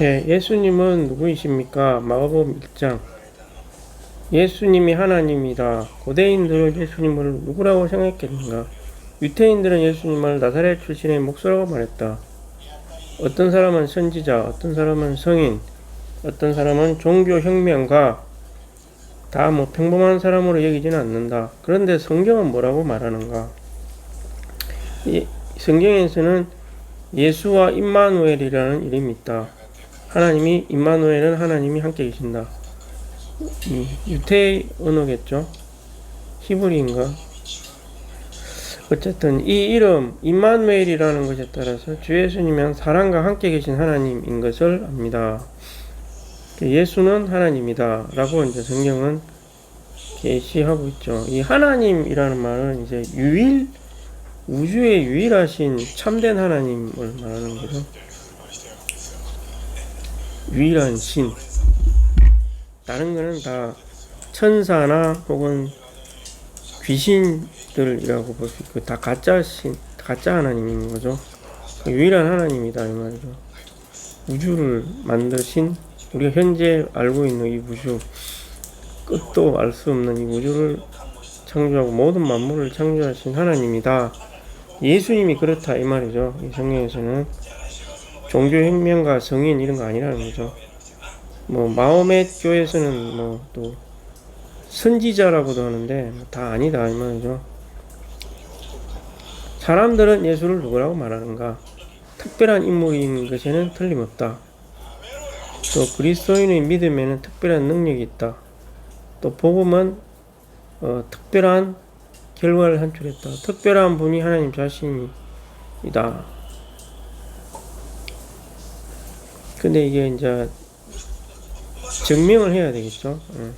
예, 예수님은 누구이십니까? 마가복음 1장. 예수님이 하나님이다. 고대인들은 예수님을 누구라고 생각했는가? 유태인들은 예수님을 나사렛 출신의 목사라고 말했다. 어떤 사람은 선지자, 어떤 사람은 성인, 어떤 사람은 종교 혁명가, 다 뭐 평범한 사람으로 여기지는 않는다. 그런데 성경은 뭐라고 말하는가? 이 성경에서는 예수와 임마누엘이라는 이름이 있다. 하나님이 임마누엘은 하나님이 함께 계신다. 이 유태 언어겠죠? 히브리인가? 어쨌든 이 이름 임마누엘이라는 것에 따라서 주 예수님은 사랑과 함께 계신 하나님인 것을 압니다. 예수는 하나님이다. 라고 이제 성경은 계시하고 있죠. 이 하나님이라는 말은 이제 유일, 우주의 유일하신 참된 하나님을 말하는 거죠. 유일한 신. 다른 거는 다 천사나 혹은 귀신들이라고 볼 수 있고, 다 가짜 신, 가짜 하나님인 거죠. 유일한 하나님이다. 이 말이죠. 우주를 만드신 우리가 현재 알고 있는 이 우주 끝도 알 수 없는 이 우주를 창조하고 모든 만물을 창조하신 하나님이다. 예수님이 그렇다 이 말이죠. 이 성경에서는 종교혁명가 성인 이런 거 아니라는 거죠. 뭐 마호멧 교에서는 뭐 또 선지자라고도 하는데 뭐다 아니다 이 말이죠. 사람들은 예수를 누구라고 말하는가? 특별한 인물인 것에는 틀림없다. 또 그리스도인의 믿음에는 특별한 능력이 있다. 또 복음은 어, 특별한 결과를 산출했다. 특별한 분이 하나님 자신이다. 근데 이게 이제 증명을 해야 되겠죠. 예.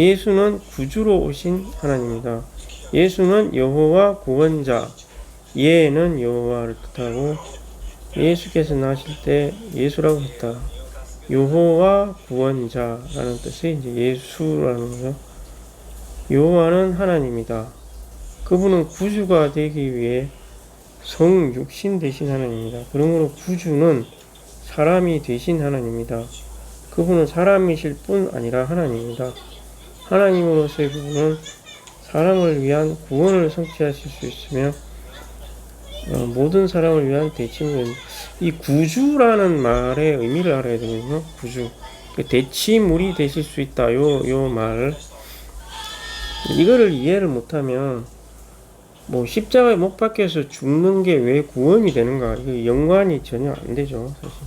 예수는 구주로 오신 하나님이다. 예수는 여호와 구원자. 예는 여호와를 뜻하고 예수께서 나실 때 예수라고 했다. 여호와 구원자라는 뜻이 이제 예수라는 거죠. 여호와는 하나님이다. 그분은 구주가 되기 위해 성 육신 되신 하나님입니다. 그러므로 구주는 사람이 되신 하나님이다. 그분은 사람이실 뿐 아니라 하나님입니다. 하나님으로서의 그분은 사람을 위한 구원을 성취하실 수 있으며 어, 모든 사람을 위한 대칭은 이 구주라는 말의 의미를 알아야 되거든요. 구주. 그 대치물이 되실 수 있다. 요, 요 말. 이거를 이해를 못하면, 뭐, 십자가에 못 박혀서 죽는 게 왜 구원이 되는가. 이거 연관이 전혀 안 되죠. 사실.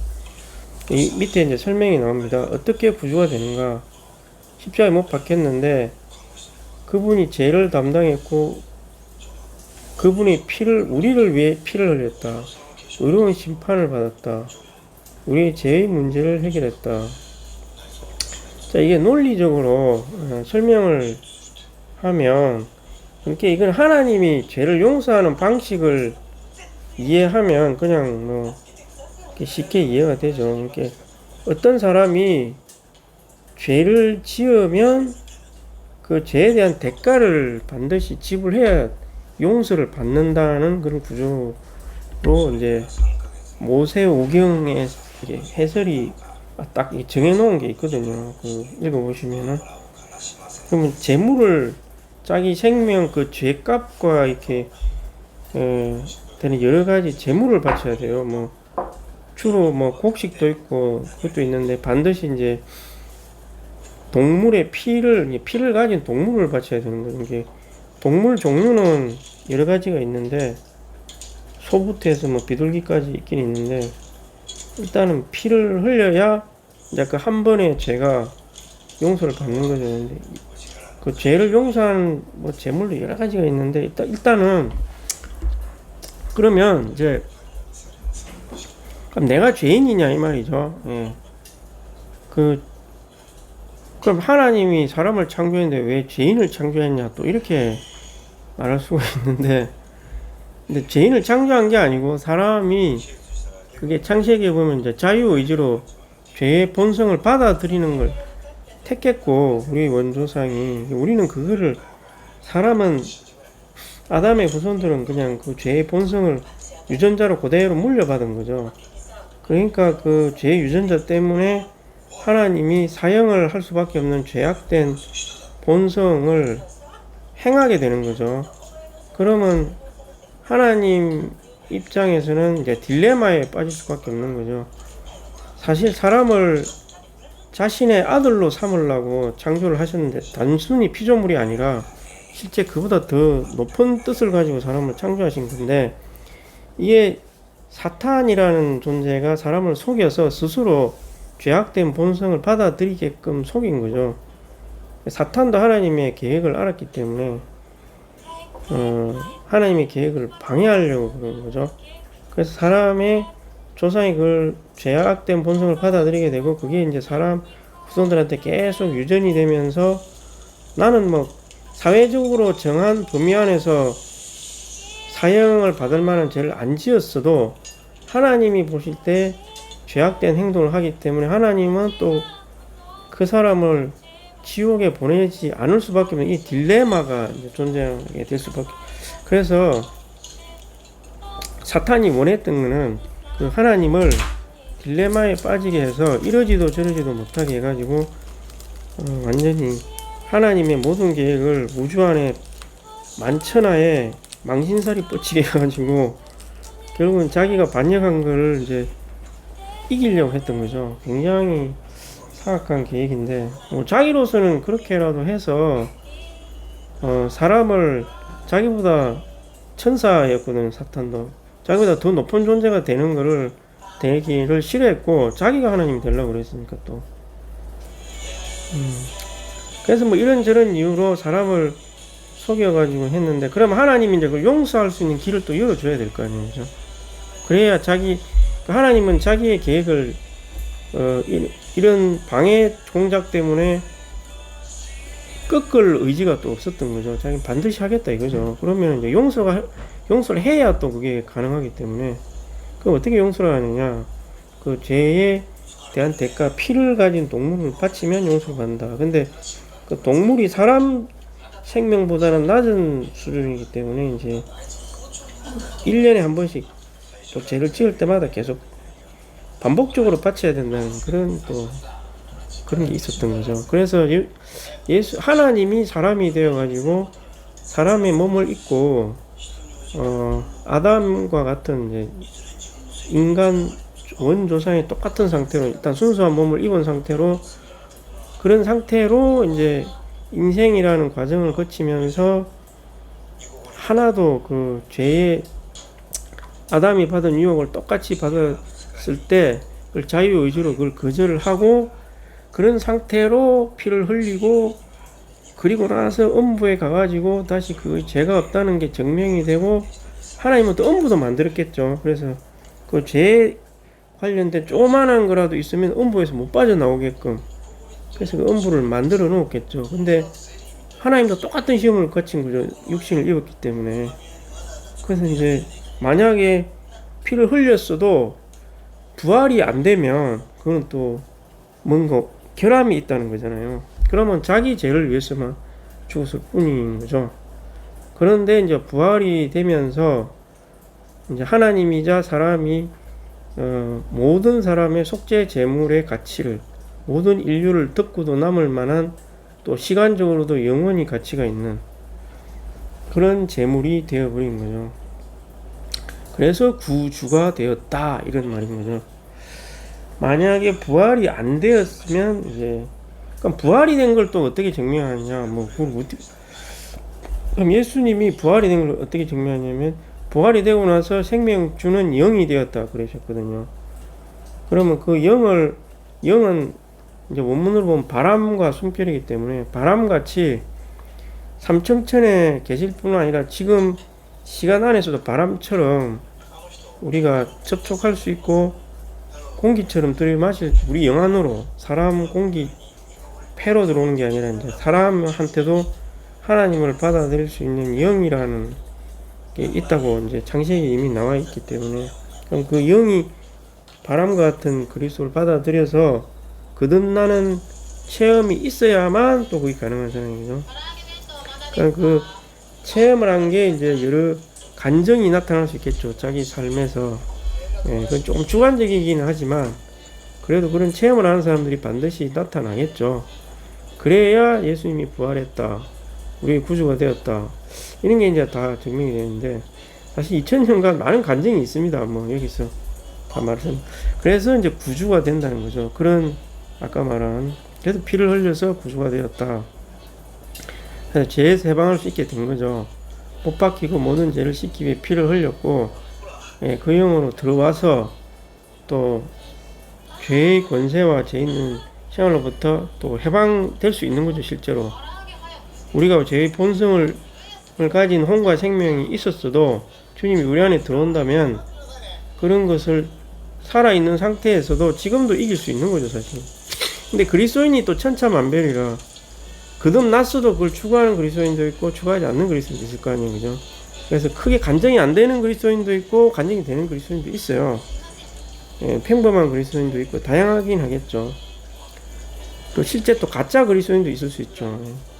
이 밑에 이제 설명이 나옵니다. 어떻게 구주가 되는가. 십자가에 못 박혔는데, 그분이 죄를 담당했고, 그분이 피를 우리를 위해 피를 흘렸다. 의로운 심판을 받았다. 우리의 죄의 문제를 해결했다. 자, 이게 논리적으로 어, 설명을 하면 이렇게 이건 하나님이 죄를 용서하는 방식을 이해하면 그냥 뭐 쉽게 이해가 되죠. 이렇게 어떤 사람이 죄를 지으면 그 죄에 대한 대가를 반드시 지불해야 용서를 받는다는 그런 구조로 이제 모세 오경의 해설이 딱 정해놓은 게 있거든요. 그 읽어보시면은 그러면 재물을 자기 생명 그 죄값과 이렇게 어, 되는 여러 가지 재물을 바쳐야 돼요. 뭐 주로 뭐 곡식도 있고 그것도 있는데 반드시 이제 동물의 피를 피를 가진 동물을 바쳐야 되는 거예요. 이게 동물 종류는 여러 가지가 있는데 소부터 해서 뭐 비둘기까지 있긴 있는데 일단은 피를 흘려야 이제 그한 번의 죄가 용서를 받는 거죠. 그 죄를 용서하는 뭐 제물도 여러 가지가 있는데 일단 일단 은 그러면 이제 그럼 내가 죄인이냐 이 말이죠. 예. 그 그럼 하나님이 사람을 창조했는데 왜 죄인을 창조했냐 또 이렇게 말할 수가 있는데 근데 죄인을 창조한 게 아니고 사람이 그게 창세기에 보면 이제 자유 의지로 죄의 본성을 받아들이는 걸 택했고 우리 원조상이 우리는 그거를 사람은 아담의 후손들은 그냥 그 죄의 본성을 유전자로 그대로 물려받은 거죠. 그러니까 그죄 유전자 때문에 하나님이 사형을 할 수밖에 없는 죄악된 본성을 행하게 되는 거죠. 그러면 하나님 입장에서는 이제 딜레마에 빠질 수밖에 없는 거죠. 사실 사람을 자신의 아들로 삼으려고 창조를 하셨는데 단순히 피조물이 아니라 실제 그보다 더 높은 뜻을 가지고 사람을 창조하신 건데 이게 사탄이라는 존재가 사람을 속여서 스스로 죄악된 본성을 받아들이게끔 속인 거죠. 사탄도 하나님의 계획을 알았기 때문에 어, 하나님의 계획을 방해하려고 그런 거죠. 그래서 사람의 조상이 그걸 죄악된 본성을 받아들이게 되고 그게 이제 사람 후손들한테 계속 유전이 되면서 나는 뭐 사회적으로 정한 범위 안에서 사형을 받을 만한 죄를 안 지었어도 하나님이 보실 때 죄악된 행동을 하기 때문에 하나님은 또 그 사람을 지옥에 보내지 않을 수밖에 없는 이 딜레마가 이제 존재하게 될 수밖에. 그래서 사탄이 원했던 거는 그 하나님을 딜레마에 빠지게 해서 이러지도 저러지도 못하게 해가지고 어, 완전히 하나님의 모든 계획을 우주 안에 만천하에 망신살이 뻗치게 해가지고 결국은 자기가 반역한 거를 이제 이기려고 했던 거죠. 굉장히 사악한 계획인데 뭐 자기로서는 그렇게라도 해서 어, 사람을 자기보다 천사였거든 사탄도 자기보다 더 높은 존재가 되는 거를 되기를 싫어했고 자기가 하나님이 되려고 그랬으니까 또 음. 그래서 뭐 이런저런 이유로 사람을 속여가지고 했는데 그러면 하나님이 이제 그걸 용서할 수 있는 길을 또 열어줘야 될 거 아니에요 그죠? 그래야 자기 하나님은 자기의 계획을 어, 이, 이런 방해 공작 때문에 꺾을 의지가 또 없었던 거죠. 자기는 반드시 하겠다 이거죠. 그러면 이제 용서가 용서를 해야 또 그게 가능하기 때문에 그 어떻게 용서를 하느냐? 그 죄에 대한 대가 피를 가진 동물을 바치면 용서를 받는다. 근데 그 동물이 사람 생명보다는 낮은 수준이기 때문에 이제 1년에 한 번씩 또 죄를 지을 때마다 계속 반복적으로 바쳐야 된다는 그런 또 그런 게 있었던 거죠. 그래서 예- 예수 하나님이 사람이 되어 가지고 사람의 몸을 입고 어 아담과 같은 인간 원조상의 똑같은 상태로 일단 순수한 몸을 입은 상태로 그런 상태로 이제 인생이라는 과정을 거치면서 하나도 그 죄의 아담이 받은 유혹을 똑같이 받았을 때 그걸 자유의지로 그걸 거절을 하고 그런 상태로 피를 흘리고 그리고 나서 음부에 가가지고 다시 그 죄가 없다는 게 증명이 되고 하나님은 또 음부도 만들었겠죠. 그래서 그 죄 관련된 조그만한 거라도 있으면 음부에서 못 빠져나오게끔 그래서 그 음부를 만들어 놓았겠죠. 근데 하나님도 똑같은 시험을 거친 거죠. 육신을 입었기 때문에. 그래서 이제 만약에 피를 흘렸어도 부활이 안 되면 그건 또 뭔가 결함이 있다는 거잖아요. 그러면 자기 죄를 위해서만 죽었을 뿐인 거죠. 그런데 이제 부활이 되면서 이제 하나님이자 사람이 어, 모든 사람의 속죄 제물의 가치를 모든 인류를 듣고도 남을 만한 또 시간적으로도 영원히 가치가 있는 그런 제물이 되어버린 거죠. 그래서 구주가 되었다 이런 말인 거죠. 만약에 부활이 안 되었으면 이제 그럼 부활이 된 걸 또 어떻게 증명하냐 뭐 그걸 어떻게 그럼 예수님이 부활이 된 걸 어떻게 증명하냐면 부활이 되고 나서 생명 주는 영이 되었다 그러셨거든요. 그러면 그 영을 영은 이제 원문으로 보면 바람과 숨결이기 때문에 바람같이 삼청천에 계실 뿐 아니라 지금 시간 안에서도 바람처럼 우리가 접촉할 수 있고 공기처럼 들이마실 우리 영 안으로 사람 공기 폐로 들어오는 게 아니라 이제 사람한테도 하나님을 받아들일 수 있는 영이라는 게 있다고 이제 창세기 이미 나와 있기 때문에 그럼 그 영이 바람 같은 그리스도를 받아들여서 거듭나는 체험이 있어야만 또 그게 가능하잖아요. 그죠? 그러니까 그 체험을 한 게 이제 여러 감정이 나타날 수 있겠죠. 자기 삶에서 예, 그건 조금 주관적이기는 하지만 그래도 그런 체험을 하는 사람들이 반드시 나타나겠죠. 그래야 예수님이 부활했다. 우리의 구주가 되었다. 이런 게 이제 다 증명이 되는데 사실 2000년간 많은 간증이 있습니다. 뭐 여기서 다 말씀. 그래서 이제 구주가 된다는 거죠. 그런 아까 말한 그래도 피를 흘려서 구주가 되었다. 죄에서 해방할 수 있게 된 거죠. 못 박히고 모든 죄를 씻기 위해 피를 흘렸고 예, 그 영으로 들어와서 또 죄의 권세와 죄 있는 생활로부터 또 해방될 수 있는 거죠 실제로. 우리가 죄의 본성을 을 가진 혼과 생명이 있었어도 주님이 우리 안에 들어온다면 그런 것을 살아있는 상태에서도 지금도 이길 수 있는 거죠 사실. 근데 그리스도인이 또 천차만별이라 거듭났어도 그걸 추구하는 그리스도인도 있고 추구하지 않는 그리스도인도 있을 거 아니에요 그죠? 그래서 크게 간정이 안 되는 그리스도인도 있고 간정이 되는 그리스도인도 있어요. 예, 평범한 그리스도인도 있고 다양하긴 하겠죠 또 실제 또 가짜 그리스도인도 있을 수 있죠 예.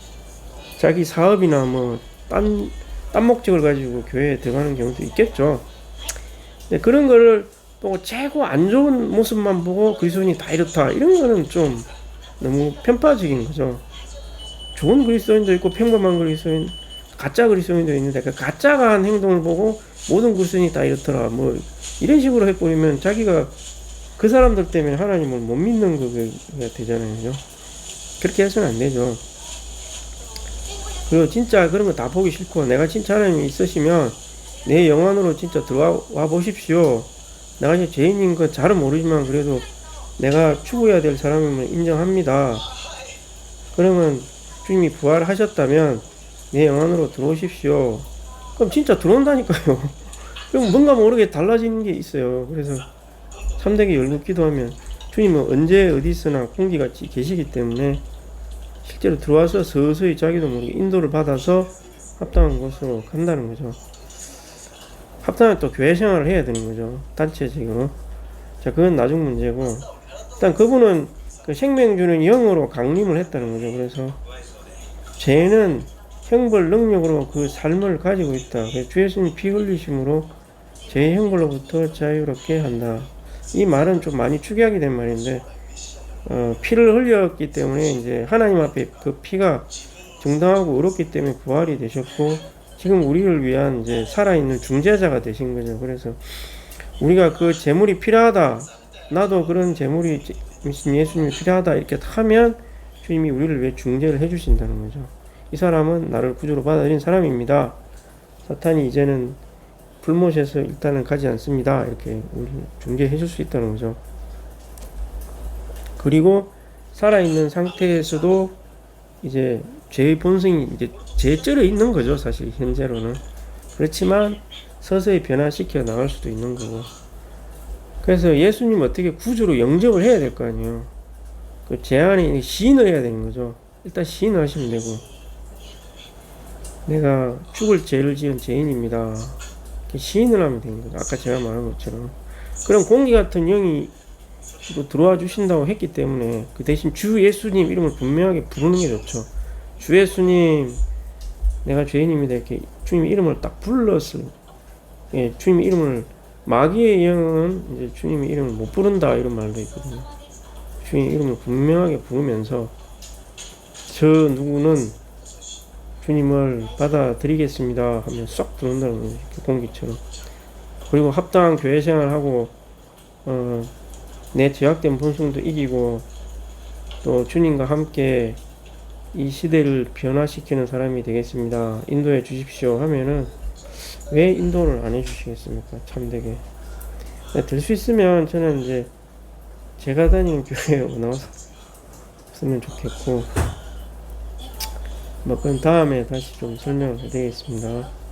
자기 사업이나 뭐 딴, 딴 목적을 가지고 교회에 들어가는 경우도 있겠죠. 근데 그런 거를 보고 최고 안 좋은 모습만 보고 그리스도인이 다 이렇다. 이런 거는 좀 너무 편파적인 거죠. 좋은 그리스도인도 있고 평범한 그리스도인, 가짜 그리스도인도 있는데 그 가짜가 한 행동을 보고 모든 그리스도인이 다 이렇더라. 뭐 이런 식으로 해버리면 자기가 그 사람들 때문에 하나님을 못 믿는 그게 되잖아요. 그렇게 해서는 안 되죠. 그리고 진짜 그런 거 다 보기 싫고 내가 진짜 하나님이 있으시면 내 영안으로 진짜 들어와 보십시오. 내가 이제 죄인인 건 잘은 모르지만 그래도 내가 추구해야 될 사람임을 인정합니다. 그러면 주님이 부활하셨다면 내 영안으로 들어오십시오. 그럼 진짜 들어온다니까요. 그럼 뭔가 모르게 달라지는 게 있어요. 그래서 참되게 열고 기도하면 주님은 언제 어디서나 공기같이 계시기 때문에 실제로 들어와서 서서히 자기도 모르게 인도를 받아서 합당한 곳으로 간다는 거죠. 합당한 또 교회 생활을 해야 되는 거죠. 단체적으로. 자, 그건 나중 문제고. 일단 그분은 그 생명 주는 영으로 강림을 했다는 거죠. 그래서 죄는 형벌 능력으로 그 삶을 가지고 있다. 그래서 주 예수님 피 흘리심으로 죄의 형벌로부터 자유롭게 한다. 이 말은 좀 많이 축약이 된 말인데 어, 피를 흘렸기 때문에 이제 하나님 앞에 그 피가 정당하고 의롭기 때문에 부활이 되셨고 지금 우리를 위한 이제 살아있는 중재자가 되신 거죠. 그래서 우리가 그 재물이 필요하다. 나도 그런 재물이 예수님이 필요하다. 이렇게 하면 주님이 우리를 위해 중재를 해주신다는 거죠. 이 사람은 나를 구주로 받아들인 사람입니다. 사탄이 이제는 불못에서 일단은 가지 않습니다. 이렇게 우리 중재해 줄 수 있다는 거죠. 그리고 살아있는 상태에서도 이제 죄의 본성이 이제 죄죄로 있는 거죠 사실 현재로는. 그렇지만 서서히 변화시켜 나갈 수도 있는 거고. 그래서 예수님 어떻게 구주로 영접을 해야 될 거 아니에요? 그 제안이 시인을 해야 되는 거죠. 일단 시인을 하시면 되고. 내가 죽을 죄를 지은 죄인입니다 시인을 하면 되는 거죠 아까 제가 말한 것처럼 그럼 공기 같은 영이 또 들어와 주신다고 했기 때문에 그 대신 주 예수님 이름을 분명하게 부르는 게 좋죠. 주 예수님, 내가 죄인입니다. 이렇게 주님 이름을 딱 불렀을, 예, 주님 이름을 마귀의 영은 이제 주님의 이름을 못 부른다 이런 말도 있거든요. 주님 이름을 분명하게 부르면서 저 누구는 주님을 받아들이겠습니다 하면 쏙 들어온다는 거죠. 공기처럼. 그리고 합당한 교회 생활하고 어, 내 제약된 본성도 이기고 또 주님과 함께 이 시대를 변화시키는 사람이 되겠습니다. 인도해 주십시오 하면은 왜 인도를 안 해주시겠습니까? 참되게. 될 수 있으면 저는 이제 제가 다니는 교회에 쓰면 좋겠고 뭐 그럼 다음에 다시 좀 설명을 드리겠습니다.